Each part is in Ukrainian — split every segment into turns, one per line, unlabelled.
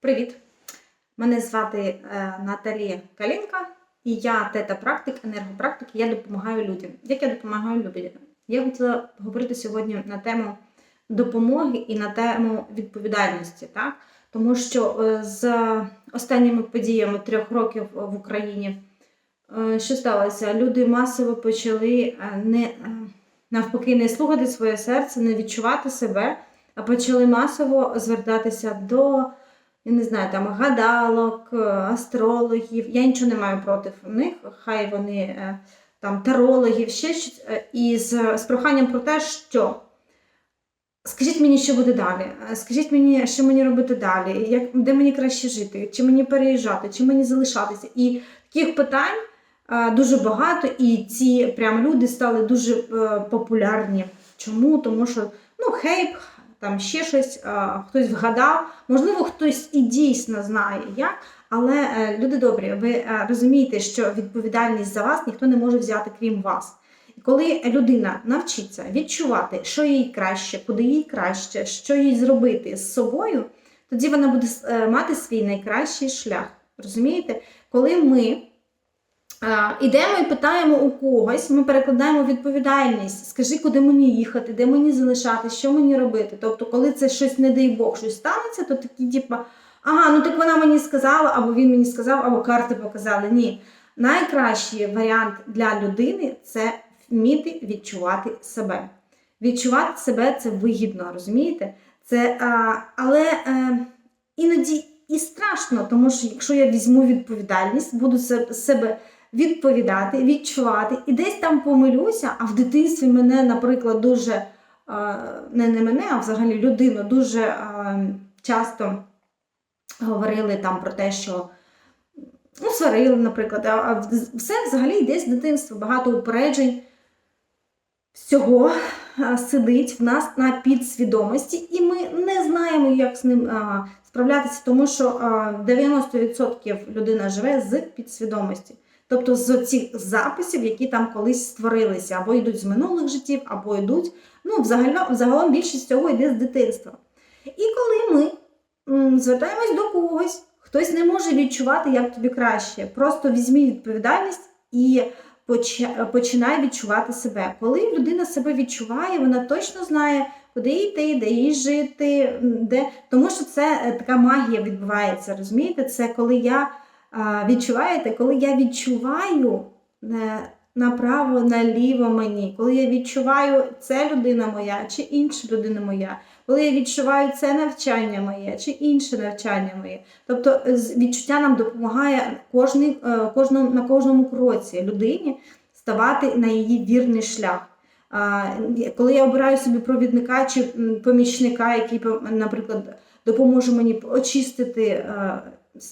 Привіт! Мене звати е, Наталія Калінка, і я тета-практик, енергопрактик, я допомагаю людям. Як я допомагаю людям? Я хотіла говорити сьогодні на тему допомоги і на тему відповідальності, так? тому що е, з останніми подіями трьох років в Україні, е, що сталося? Люди масово почали не, навпаки не слухати своє серце, не відчувати себе, а почали масово звертатися до я не знаю, там гадалок, е, астрологів. Я нічого не маю проти них, хай вони е, там тарологів, ще щось. е, І з, з проханням про те, що скажіть мені, що буде далі. Скажіть мені, що мені робити далі, як, де мені краще жити, чи мені переїжджати, чи мені залишатися. І таких питань дуже багато, і ці прям люди стали дуже е, популярні. Чому? Тому що ну, хейп, там ще щось, хтось вгадав, можливо, хтось і дійсно знає як, але е, люди добрі, ви е, розумієте, що відповідальність за вас ніхто не може взяти крім вас. І коли людина навчиться відчувати, що їй краще, куди їй краще, що їй зробити з собою, тоді вона буде е, мати свій найкращий шлях. Розумієте? Коли ми Ідемо і питаємо у когось, ми перекладаємо відповідальність. Скажи, куди мені їхати, де мені залишати, що мені робити. Тобто, коли це щось, не дай Бог, щось станеться, то такі, типа, ага, ну так вона мені сказала, або він мені сказав, або карти показали. Ні. Найкращий варіант для людини це вміти відчувати себе. Відчувати себе це вигідно, розумієте? Це, а, але е, іноді і страшно, тому що якщо я візьму відповідальність, буду себе відповідати, відчувати, і десь там помилюся, а в дитинстві мене, наприклад, дуже е, не, не мене, а взагалі людину дуже е, часто говорили там про те, що ну, сварили, наприклад, а, все взагалі йде з дитинства, багато упереджень. Всього сидить в нас на підсвідомості, і ми не знаємо, як з ним а, справлятися, тому що а, 90% людина живе з підсвідомості. Тобто з цих записів, які там колись створилися, або йдуть з минулих життів, або йдуть. Ну, взагалі, загалом більшість цього йде з дитинства. І коли ми звертаємось до когось, хтось не може відчувати, як тобі краще. Просто візьмі відповідальність і починай відчувати себе. Коли людина себе відчуває, вона точно знає, куди йти, де їй жити, де. Тому що це е, така магія відбувається. Розумієте? Це коли я відчуваєте, коли я відчуваю е, направо, наліво мені, коли я відчуваю, це людина моя чи інша людина моя, коли я відчуваю це навчання моє чи інше навчання моє. Тобто е, відчуття нам допомагає кожний, е, кожному, на кожному кроці людині ставати на її вірний шлях. Коли я обираю собі провідника чи помічника, який, наприклад, допоможе мені очистити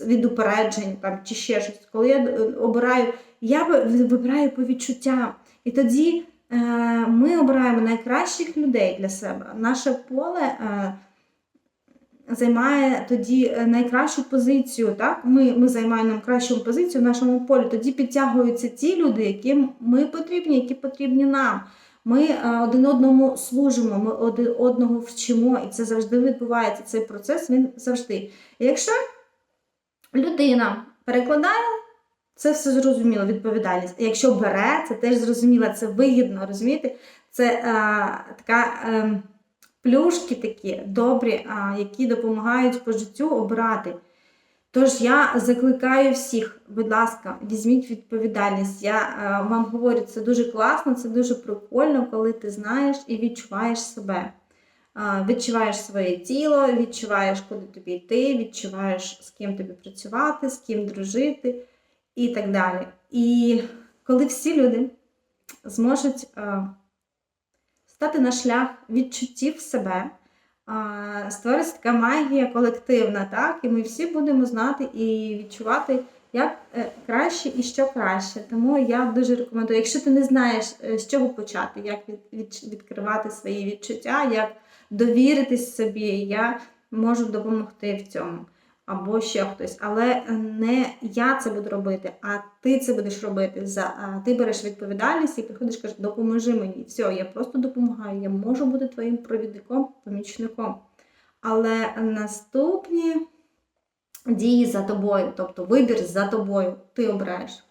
від упереджень там, чи ще щось, коли я е, обираю, я вибираю по відчуттям. І тоді е, ми обираємо найкращих людей для себе. Наше поле е, займає тоді е, найкращу позицію. Так? Ми, ми займаємо найкращу позицію в нашому полі. Тоді підтягуються ті люди, яким ми потрібні, які потрібні нам. Ми е, один одному служимо, ми один одного вчимо, і це завжди відбувається. Цей процес він завжди. І якщо людина перекладає, це все зрозуміло, відповідальність. Якщо бере, це теж зрозуміло, це вигідно, розумієте? Це е, така е, плюшки такі добрі, е, які допомагають по життю обирати. Тож я закликаю всіх, будь ласка, візьміть відповідальність. Я е, вам говорю, це дуже класно, це дуже прикольно, коли ти знаєш і відчуваєш себе. Відчуваєш своє тіло, відчуваєш, куди тобі йти, відчуваєш, з ким тобі працювати, з ким дружити і так далі. І коли всі люди зможуть стати на шлях відчуттів себе, створиться така магія колективна, так? І ми всі будемо знати і відчувати, як е, краще і що краще. Тому я дуже рекомендую, якщо ти не знаєш, е, з чого почати, як від, від- відкривати свої відчуття, як довіритись собі, я можу допомогти в цьому. Або ще хтось, але не я це буду робити, а ти це будеш робити. За ти береш відповідальність і приходиш, кажеш, допоможи мені. Все, я просто допомагаю. Я можу бути твоїм провідником, помічником. Але наступні дії за тобою, тобто вибір за тобою, ти обираєш.